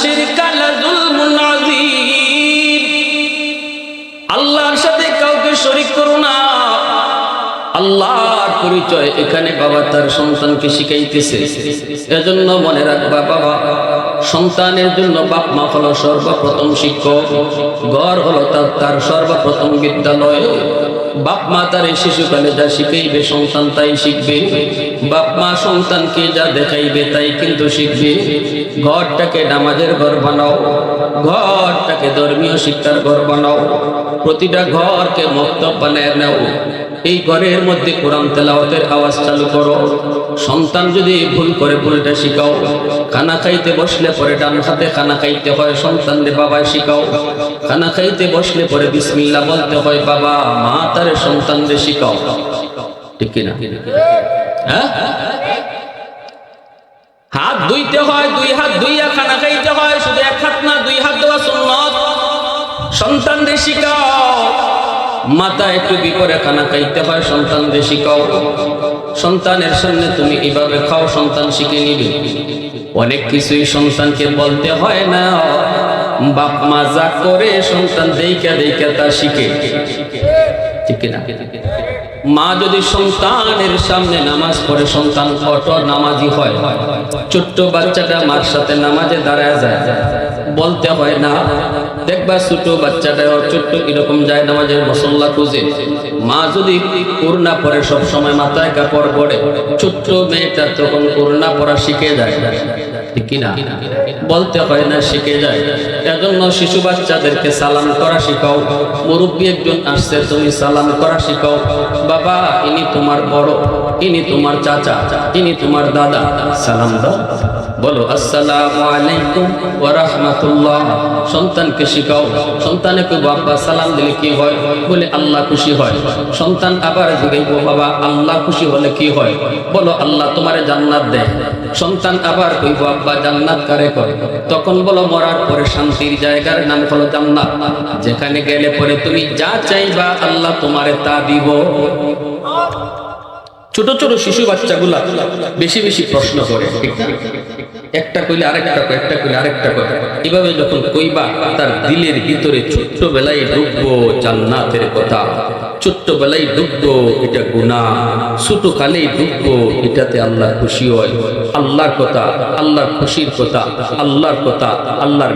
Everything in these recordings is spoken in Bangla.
শিরকা লাযুলমুন আযীম। আল্লাহর সাথে কাউকে শরীক করো না। আল্লাহর পরিচয় এখানে বাবা তার সন্তানকে শিখাইতেছে। এজন্য মনে রাখবা বাবা সন্তানের জন্য বাপ মা হলো সর্বপ্রথম শিক্ষক ঘর হলো তার তার সর্বপ্রথম বিদ্যালয়। বাপ মা তার এই শিশুকালে যা শিখাইবে সন্তান তাই শিখবে। বাপ মা সন্তানকে যা দেখাইবে তাই কিন্তু শিখবে। ঘরটাকে নামাজের ঘর বানাও, ঘরটাকে ধর্মীয় শিক্ষার ঘর বানাও, প্রতিটা ঘরকে মুক্ত বানায় নাও। এই ঘরের মধ্যে কোরআন তেলাওয়াতের আওয়াজ চালু করো। সন্তান যদি ভুল করে ভুলটা শিখাও, খানা খাইতে বসলে পরে ডান হাতে খানা খাইতে হয় সন্তানরে বাবায় শিখাও। খানা খাইতে বসলে পরে বিসমিল্লাহ বলতে হয়, বাবা, মা তার সন্তানদের শিখাও। ঠিক কিনা? হ্যাঁ? হাত ধুইতে হয়, দুই হাত ধুইয়া খানা খাইতে হয়, শুধু এক হাত না, দুই হাত দেওয়া সন্তানদের শিখাও। মাথা একটু বিপরে খানা খাইতে হয় সন্তানদের শিখাও সন্তানের সামনে তুমি এভাবে খাও, সন্তান শিখে নিবে। অনেক কিছুই সন্তানকে বলতে হয় না। বাপ মা যা করে সন্তান দেইকা দেইকা তা শিখে। ঠিক না মা যদি সন্তানের সামনে নামাজ পড়ে, সন্তান অট নামাজি হয়। ছোট্ট বাচ্চাটা মার সাথে নামাজে দাঁড়ায় যায়। বলতে হয় না। দেখবা ছোট বাচ্চাটা ছোট্ট এরকম যায় নামাজের মশল্লা খুঁজে। মা যদি করুণা পরে সব সময় মাথায় কাপড় পরে, ছোট্ট মেয়েটা তখন করুণা পড়া শিখে যায়। বলতে হয় না, শিখে যায়। এজন্য শিশু বাচ্চাদেরকে সালাম করা শিখাও। মুরব্বী একজন আসছে, তুমি সালাম করা শিখাও। বাবা, ইনি তোমার বড়, ইনি তোমার চাচা, ইনি তোমার দাদা। সালাম দাও। বলো, আসসালামু আলাইকুম ওয়া রাহমাতুল্লাহ। সন্তানকে শিখাও। সন্তানকে বাবা সালাম দিলে কি হয়? বলে, আল্লাহ খুশি হয়। সন্তান আবার জিগাইব বাবা, আল্লাহ খুশি হলে কি হয়? বলো, আল্লাহ তোমারে জান্নাত দেয়। সন্তান আবার কইব, আব্বা, জান্নাত কারে করে তখন বলো, মরার পরে শান্তির জায়গার নাম হলো জান্নাত। যেখানে গেলে পরে তুমি যা চাইবা, আল্লাহ তোমারে তা দিব। ছোট ছোট শিশু বাচ্চাগুলা বেশি বেশি প্রশ্ন করে একটা কইলে আরেকটা কয়, একটা কইলে আরেকটা কয়। এভাবে যখন কইবা, তার দিলের ভিতরে ছোট্ট বেলায় ঢুকবো জান্নাতের কথা। ছোট্ট বেলায় ঢুকবো এটা গুণা ছোট কালেই ঢুকবো এটাতে আল্লাহ খুশি হয়। আল্লাহর কথা, আল্লাহর খুশির কথা, আল্লাহর কথা, আল্লাহর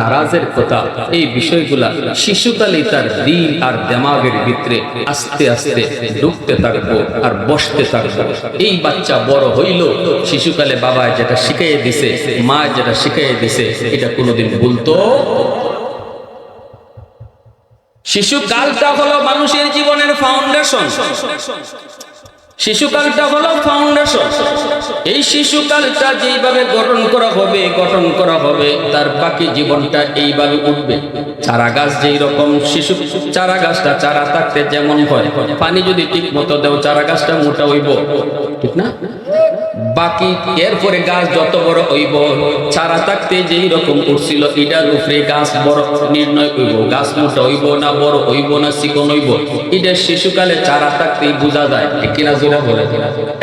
নারাজের কথা, এই বিষয়গুলা শিশুকালেই তার দিল আর দেমাগের ভিতরে আস্তে আস্তে ঢুকতে থাকব আর বসতে থাকব। এই বাচ্চা বড় হইল, শিশুকালে বাবা যেটা শিখাইয়ে দিছে, মা যেটা শিখাইয়ে দিছে, এটা কোনোদিন ভুলতো শিশুকালটা হলো মানুষের জীবনের ফাউন্ডেশন শিশুকালটা হলো ফাউন্ডেশন এই শিশুকালটা যেইভাবে গঠন করা হবে, গঠন করা হবে, তার বাকি জীবনটা এইভাবে উঠবে। চারা গাছ যেই রকম শিশু চারা গাছটা চারা থাকতে যেমন হয়, পানি যদি ঠিক মতো দেও চারা গাছটা মোটা হইব। ঠিক না? বাকি এরপরে গাছ যত বড় হইব, চারা থাকতে যেই রকম উঠছিল, এটার উপরে গাছ বড় নির্ণয় হইব। গাছ মোটা হইব না বড় হইব না চিকন হইব। এটা শিশুকালে চারা থাকতেই বোঝা যায় কিনা জোরা বলে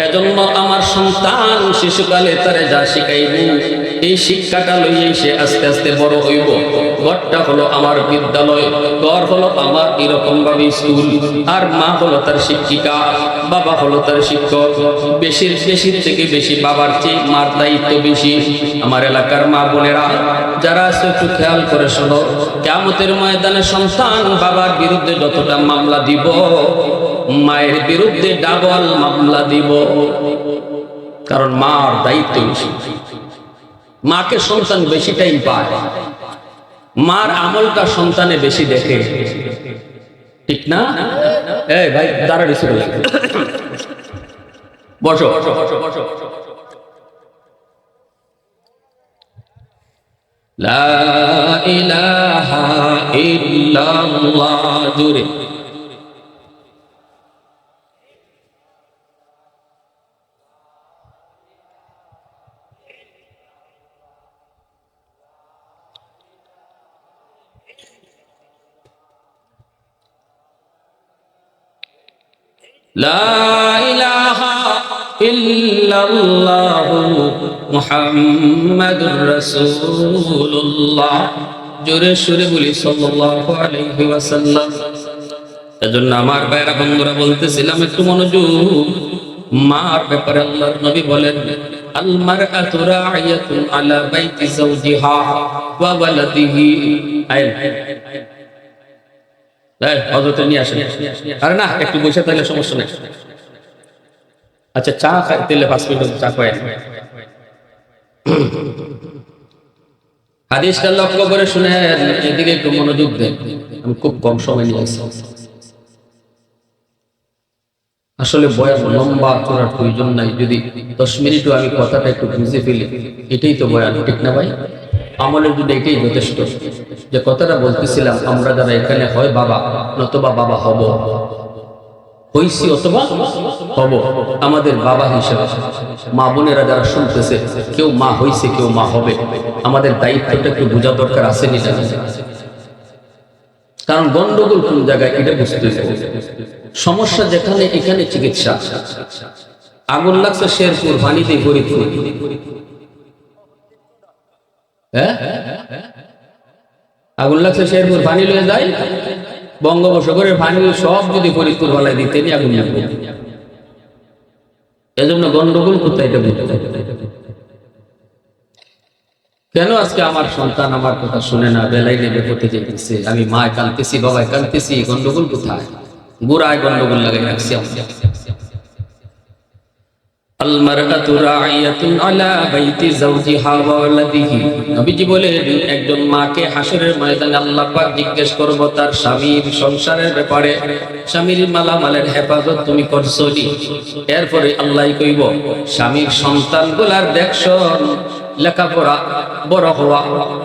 এজন্য আমার সন্তান শিশুকালে তারে যা শিখাইব এই শিক্ষাটা লইয়ে সে আস্তে আস্তে বড় হইব। ঘরটা হলো আমার বিদ্যালয়, ঘর হলো আমার এরকম ভাবে স্কুল। আর মা হলো তার শিক্ষিকা, বাবা হলো তার শিক্ষক। বেশির বেশির থেকে বেশি বাবার চেয়ে মার দায়িত্ব বেশি। আমার এলাকার মা বোনেরা, যারা আছে একটু খেয়াল করে শোনো কেমতের ময়দানে সন্তান বাবার বিরুদ্ধে যতটা মামলা দিব, মায়ের বিরুদ্ধে ডাবল মামলা দিব। কারণ মার দায়িত্ব বেশি। মাকে সন্তান বেশি টাইম পায়। মার আমলটা সন্তানে বেশি দেখে। ঠিক না? এই ভাই, দাঁড়া রিসিভ বসো লা ইলাহা ইল্লাল্লাহ জুড়ে রাসূলুল্লাহ। জোরে সুরে বলি, সাল্লাল্লাহু আলাইহি ওয়াসাল্লাম। এজন্য আমার ভাইরা বন্ধুরা, বলতেছিলাম, একটু মনোযোগ। মার ব্যাপারে আল্লাহর নবী বলেন, আল মারআতু রা'ইয়াতুন আলা বাইতি যাওজিহা ওয়া ওয়ালাদিহি। আইন। এই নিয়ে আসেন। আরে না, একটু বসে থাকলে সমস্যা নেই। আচ্ছা চা খাইতে হলে পাঁচ মিনিট চা খাই হাদিসটা লক্ষ্য করে শুনেন, এদিকে একটু মনোযোগ দেন। আমি খুব কম সময় নিয়ে আসছি। আসলে বয়ান লম্বা করার প্রয়োজন নাই। যদি দশ মিনিটও আমি কথাটা একটু বুঝে ফেলি, এটাই তো বয়ান, ঠিক না ভাই? আমলের জন্য এটাই যথেষ্ট। যে কথাটা বলতেছিলাম, আমরা যারা এখানে হয় বাবা, নতবা বাবা হব। অথবা হব। আমাদের বাবা হিসেবে, মা বোনেরা যারা শুনতেছে, কেউ মা হইছে, কেউ মা হবে, আমাদের দায়িত্বটা একটু বোঝা দরকার আছে কারণ গন্ডগোল কোন জায়গায়, এটা বুঝতে। সমস্যা যেখানে, এখানে চিকিৎসা। আগুন লাগছে শেরপুর, ভানিতে হ্যাঁ আগুন লাগছে, শেরপুর ভানি লয়ে যায় বঙ্গোপসাগরের ভানি সব যদি ফরিদপুর বলাই দিতেন আগুন লাগবে। এজন্য গন্ডগোল কোথায় এটা বুঝতে। কেন আজকে আমার সন্তান আমার কথা শুনে না? বেলাই নেবে পথে যেতেছে আমি মায় কানতেছি বাবায় কানতেছি গন্ডগোল কোথায়? গোড়ায় গন্ডগোল লাগাই রাখছি আমরা একজন মাকে আল্লাহ জিজ্ঞেস করব, তার স্বামীর সংসারের ব্যাপারে, স্বামীর হেফাজত তুমি এরপরে আল্লাহই কইব সন্তানগুলার লেখাপড়া বড় হওয়া,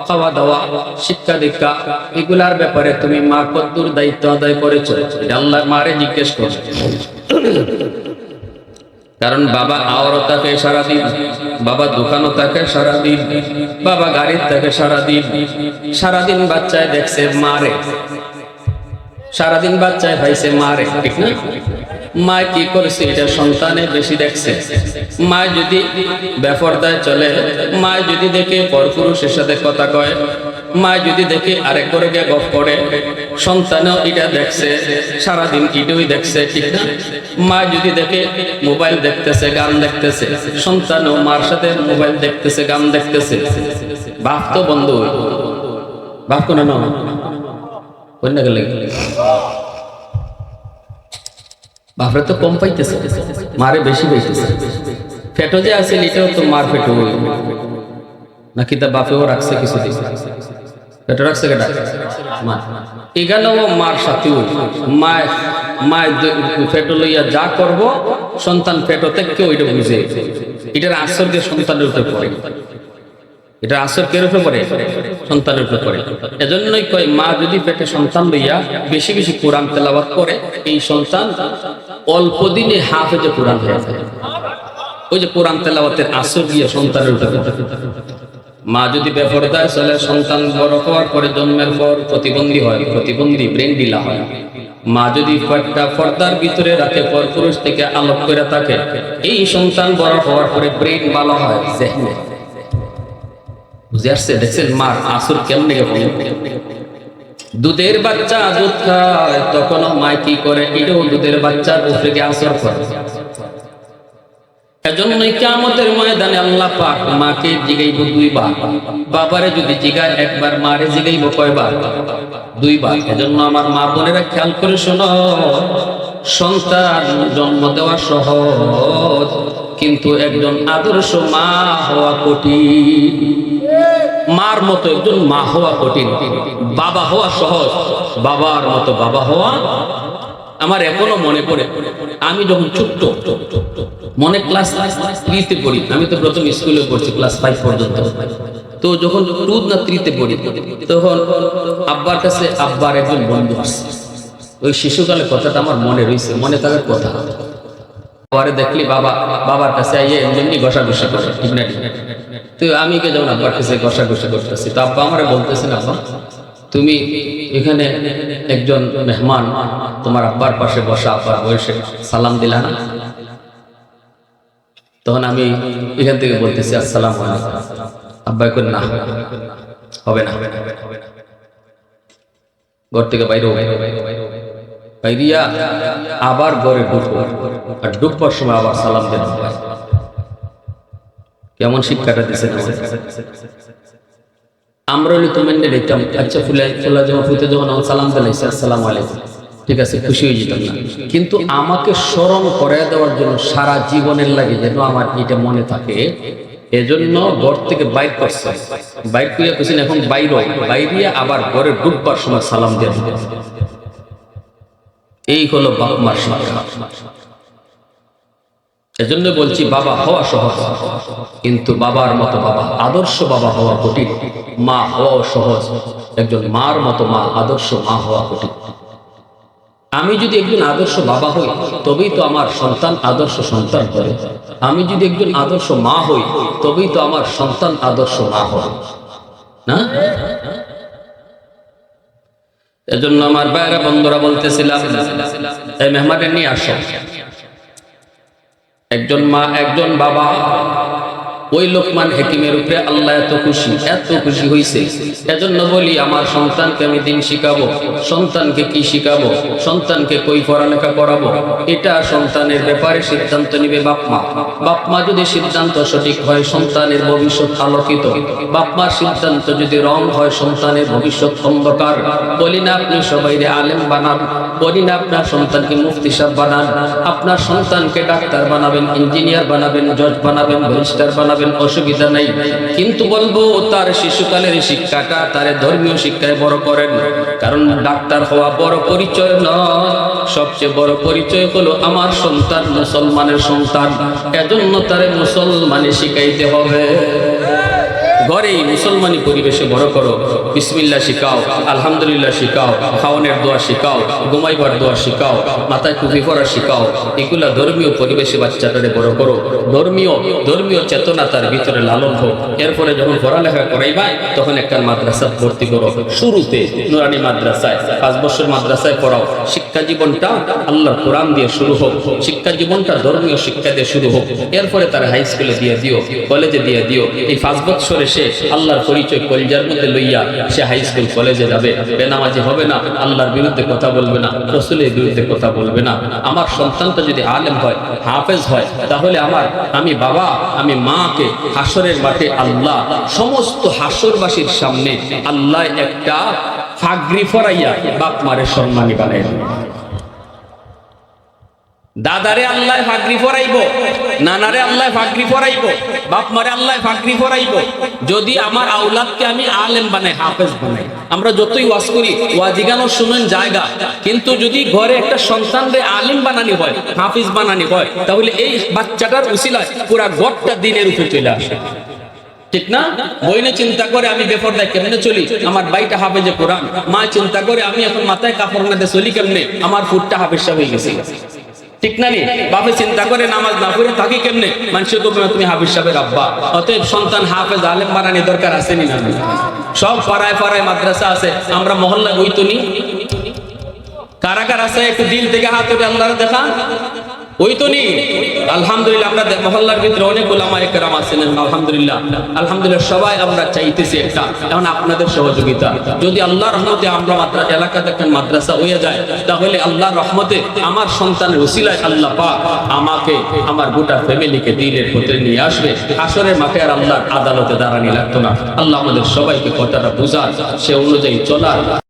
খাওয়া দাওয়া, শিক্ষা দীক্ষা, এগুলার ব্যাপারে তুমি মা কদ্দুর দায়িত্ব আদায় করেছ। আল্লাহ মারে জিজ্ঞেস করছে। কারণ বাবা আওয়ারও থাকে সারাদিন বাবা দোকানও থাকে সারাদিন বাবা গাড়ির থাকে সারাদিন সারাদিন বাচ্চায় দেখছে মারে। সারাদিন বাচ্চায় ভাইছে মারে, ঠিক না? মা কি করেছে? এটা সন্তানে বেশি দেখছে। মা যদি বেফরদায় চলে, মা যদি দেখে পরপুরুষের সাথে কথা কয় মা যদি দেখে আরেক করে গপ করে, সন্তানও এটা দেখছে, সারাদিন ইডুই দেখছে, ঠিক না? মা যদি দেখে মোবাইল দেখতেছে, গান দেখতেছে, সন্তানও মার সাথে মোবাইল দেখতেছে, গান দেখতেছে, বাপ তো বন্ধ বাপ কোনো না বাপরে তো কম পাইতেছে, মারে বেশি পাইতেছে। ফেটো যে আছে, এটাও তো মার ফেটো নাকি তা বাপেও রাখছে কিছু ফেটো রাখছে কেটা? মা। এখানেও মার সাথেও মা মায় ফেটো লইয়া যা করব, সন্তান ফেটো থেকে ওইটা বুঝে। এটার দিয়ে সন্তানের উপরে পড়ে। এটা আসর কে রূপে পড়ে? সন্তানের উপরে পড়ে। এজন্যই কয়, মা যদি পেটে সন্তান লইয়া বেশি বেশি কোরআন তেলাওয়াত করে, এই সন্তান অল্প দিনে হাফেজে কোরআন হয়ে যায়। ওই যে কোরআন তেলাওয়াতের আসর গিয়ে সন্তানের উপরে মা যদি বেপরদায় চলে সন্তান বড় হওয়ার পরে জন্মের পর প্রতিবন্ধী হয়, প্রতিবন্ধী ব্রেন ডিলা হয়। মা যদি কয়েকটা পর্দার ভিতরে রাখে পর পুরুষ থেকে আলোক করে থাকে, এই সন্তান বড় হওয়ার পরে ব্রেন ভালো হয় জেহনে। বুঝে আসছে? দেখছেন মার আসর কেমনে গেল? দুধের বাচ্চা দুধ খায়, তখনও মা কি করে? এটাও দুধের বাচ্চার উপরে আসর করে এজন্যই কিয়ামতের ময়দানে আল্লাহ পাক মাকে জিগাইব দুইবার। বাবারে যদি জিগায়, একবার মারে জিগাইব কয়বার? দুইবার। এজন্য আমার মা বোনেরা খেয়াল করে শোনো, সন্তান জন্ম দেওয়া সহজ, কিন্তু একজন আদর্শ মা হওয়া কঠিন। মার মতো একজন মা হওয়া কঠিন। বাবা হওয়া সহজ, বাবার মতো বাবা হওয়া আমার এখনও মনে পড়ে, আমি যখন ছোট্ট, মনে ক্লাস থ্রিতে পড়ি, আমি তো প্রথম স্কুলে পড়ছি ক্লাস ফাইভ পর্যন্ত। তো যখন টু না থ্রিতে পড়ি, তখন আব্বার কাছে আব্বার একজন বন্ধু আসছে ওই শিশুকালের কথাটা আমার মনে রয়েছে মনে থাকার কথা। পরে দেখলি, বাবা, বাবার কাছে আইয়ে এমনি ঘষাঘষি করে, ঠিক না তো আমি কে যেমন আব্বার কাছে ঘষাঘষি করতেছি, তো আব্বা আমারে বলতেছেন, আব্বা তুমি এখানে একজন মেহমান, তোমার আব্বার পাশে বসা, আব্বার বয়সে সালাম দিলা না? তখন আমি এখান থেকে বলতেছি, আসসালাম আব্বাই করে না, হবে না। ঘর থেকে বাইরে বাইরিয়া আবার ঘরে ঢুকবো আর ঢুকবার সময় আবার সালাম দেন কেমন শিক্ষাটা দিচ্ছেন আমরা আচ্ছা ফুলে ফুলা যখন আমার সালাম দিলাইছে আসসালাম আলাইকুম। ঠিক আছে, খুশি হয়ে যেতাম না। কিন্তু আমাকে স্মরণ দেওয়ার জন্য সারা জীবনের লাগে যেন আমার এটা মনে থাকে। এজন্য ঘর থেকে বাইর করছে। বাইর করিয়া কিছু এখন বাইর বাইরিয়া আবার ঘরে ঢুকবার সময় সালাম দিতে এই হলো বাপ মার এজন্য বলছি বাবা হওয়া সহজ। কিন্তু বাবার মতো বাবা, আদর্শ বাবা হওয়া কঠিন। মা হওয়াও সহজ। একজন মার মতো মা, আদর্শ মা হওয়া কঠিন। আমি যদি একজন আদর্শ বাবা হই, তবেই তো আমার সন্তান আদর্শ সন্তান হবে। আমি যদি একজন আদর্শ মা হই, তবেই তো আমার সন্তান আদর্শ মা হবে। না? এজন্য আমার বাইরা বন্ধুরা বলতেছিলাম, এই মেহমানের নিয়ে আসো। একজন মা, একজন বাবা। ওই লোকমান হেকিমের উপরে আল্লাহ এত খুশি এত খুশি হয়েছে এজন্য বলি, আমার সন্তানকে আমি দিন শিখাবো, সন্তানকে কি শিখাবো, সন্তানকে কই পড়ালেখা করাবো? এটা সন্তানের ব্যাপারে সিদ্ধান্ত নিবে বাপমা বাপমা যদি সিদ্ধান্ত সঠিক হয়, সন্তানের ভবিষ্যৎ আলোকিত। বাপমার সিদ্ধান্ত যদি রং হয়, সন্তানের ভবিষ্যৎ অন্ধকার। বলি না, আপনি সবাই আলেম বানান। বলি আপনার সন্তানকে মুফতি সাহেব বানান। আপনার সন্তানকে ডাক্তার বানাবেন, ইঞ্জিনিয়ার বানাবেন, জজ বানাবেন, ব্যারিস্টার বানাবেন, অসুবিধা নাই। কিন্তু বলব, তার শিশুকালের শিক্ষাটা তার ধর্মীয় শিক্ষায় বড় করেন। কারণ ডাক্তার হওয়া বড় পরিচয় নয়। সবচেয়ে বড় পরিচয় হলো আমার সন্তান, মুসলমানের সন্তান। এজন্য তারে মুসলমানে শিখাইতে হবে। ঘরেই মুসলমানি পরিবেশে বড় করো। বিসমিল্লা শিখাও, আলহামদুলিল্লাহ শিখাও, খাওয়ানের দোয়া শিখাও, ঘুমাইবার দোয়া শিখাও, মাথায় টুপি পরা শিখাও, এগুলা ধর্মীয় পরিবেশে বাচ্চাটারে বড় করো। ধর্মীয় ধর্মীয় চেতনা তার ভিতরে লালন হোক। এরপরে যখন পড়ালেখা করাইবা, তখন একটা মাদ্রাসা ভর্তি করো। শুরুতে নুরানি মাদ্রাসায়, পাঁচ বছর মাদ্রাসায় পড়াও। শিক্ষা জীবনটা আল্লাহ কোরআন দিয়ে শুরু হোক। শিক্ষা জীবনটা ধর্মীয় শিক্ষা দিয়ে শুরু হোক। এরপরে তার হাই স্কুলে দিয়ে দিও, কলেজে দিয়ে দিও। এই পাঁচ বছরে সে আল্লাহর পরিচয় কলিজার মধ্যে লইয়া সে হাই স্কুল কলেজে যাবে। বেনামাজি হবে না, আল্লাহর বিরুদ্ধে কথা বলবে না, রসুলের বিরুদ্ধে কথা বলবে না। আমার সন্তানটা যদি আলেম হয়, হাফেজ হয়, তাহলে আমার, আমি বাবা, আমি মাকে, হাসরের মাঠে আল্লাহ, সমস্ত হাসরবাসীর সামনে আল্লাহ একটা ফাগরি ফরাইয়া বাপ মারে সম্মানী বানাই দাদারে আল্লাহ ফাগরি ফরাইব, নানারে আল্লাহ ফাগরি ফরাইব বাপ মারে আল্লাহ ফাগরি ফরাইব। যদি আমার আউলাদকে আমি আলেম বানাই, হাফেজ বানাই, আমরা যতই ওয়াজ করি ওয়াজিগানো শুনেন জায়গা। কিন্তু যদি ঘরে একটা সন্তানরে আলেম বানানি হয়, হাফিজ বানানি হয়, তাহলে এই বাচ্চাটার উসিলায় পুরা গড়টা দিনের উপরে চলে আসে। ঠিক না? বইনে চিন্তা করে আমি বেপরদায় কেমনে চলি? আমার বাইটা হাফেজে কোরআন। মা চিন্তা করে আমি এখন মাথায় কাপড় না দিয়ে চলি কেমনে? আমার ফুটটা হাফেজা হয়ে গেছে। ঠিক না বাপে চিন্তা করে নামাজ না পড়ে থাকি কেমনে? মানুষের তো তুমি হাফিজ সাহেবের আব্বা। অতএব সন্তান হাফেজ, আলেম বানানি দরকার আছে নি না সব পাড়ায় পাড়ায় মাদ্রাসা আছে, আমরা মহল্লা ওই তো নি। কারা কারা আছে, একটু দিল থেকে হাত উঠে আল্লাহর দেখা। ওই তো নি আলহামদুলিল্লাহ দে- মহল্লার ভিতরে অনেক ওলামা একরাম আছেন, আলহামদুলিল্লাহ। আলহামদুলিল্লাহ, সবাই আমরা চাইতেছি একটা, এখন আপনাদের সহযোগিতা। যদি আল্লাহর রহমতে আমরা মাত্রা এলাকাতে একটা মাদ্রাসা হয়ে যায়, তাহলে আল্লাহর রহমতে আমার সন্তানের উসিলায় আল্লাহ পাক আমাকে, আমার গোটা ফ্যামিলিকে দিনের পথে নিয়ে আসবে। আসরের মাঠে আর আল্লাহর আদালতে দাঁড়ানি লাগতো না। আল্লাহ আমাদের সবাইকে কথাটা বুঝার, সে অনুযায়ী চলার